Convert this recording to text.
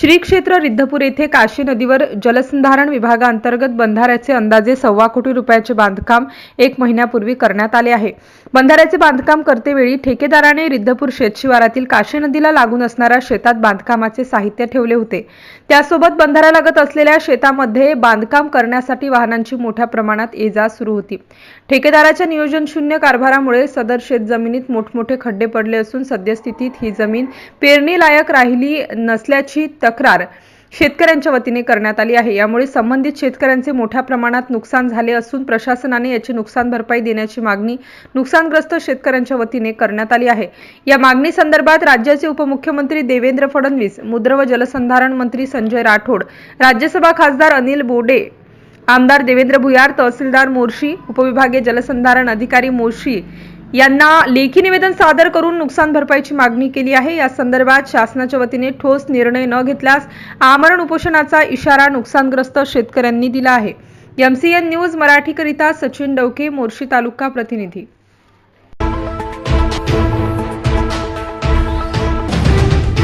श्री क्षेत्र रिद्धपूर येथे काशी नदीवर जलसंधारण विभागाअंतर्गत बंधाऱ्याचे अंदाजे सव्वा कोटी रुपयाचे बांधकाम एक महिन्यापूर्वी करण्यात आले आहे. बंधाऱ्याचे बांधकाम करतेवेळी ठेकेदाराने रिद्धपूर शेतशिवारातील काशी नदीला लागून असणाऱ्या शेतात बांधकामाचे साहित्य ठेवले होते. त्यासोबत बंधाऱ्यालगत असलेल्या शेतामध्ये बांधकाम करण्यासाठी वाहनांची मोठ्या प्रमाणात ये जा सुरू होती. ठेकेदाराच्या नियोजन शून्य कारभारामुळे सदर शेत जमिनीत मोठमोठे खड्डे पडले असून सद्यस्थितीत ही जमीन पेरणीलायक राहिली नसल्याची तक्रार शेतकऱ्यांच्या वतीने करण्यात आली आहे. यामुळे संबंधित शेतकऱ्यांचे मोठ्या प्रमाणात नुकसान झाले असून प्रशासनाने याची नुकसान भरपाई देण्याची मागणी नुकसानग्रस्त शेतकऱ्यांच्या वतीने करण्यात आली आहे. या मागणी संदर्भात राज्याचे उपमुख्यमंत्री देवेंद्र फडणवीस मुद्र व जलसंधारण मंत्री संजय राठोड राज्यसभा खासदार अनिल बोडे आमदार देवेंद्र भुयार तहसीलदार मोर्शी उपविभागीय जलसंधारण अधिकारी मोर्शी यांना लेखी निवेदन सादर करून नुकसान भरपाईची मागणी केली आहे. या संदर्भात शासनाच्या वतीने ठोस निर्णय न घेतल्यास आमरण उपोषणाचा इशारा नुकसानग्रस्त शेतकऱ्यांनी दिला आहे. एमसीएन न्यूज मराठीकरिता सचिन डवके मोर्शी तालुका प्रतिनिधी.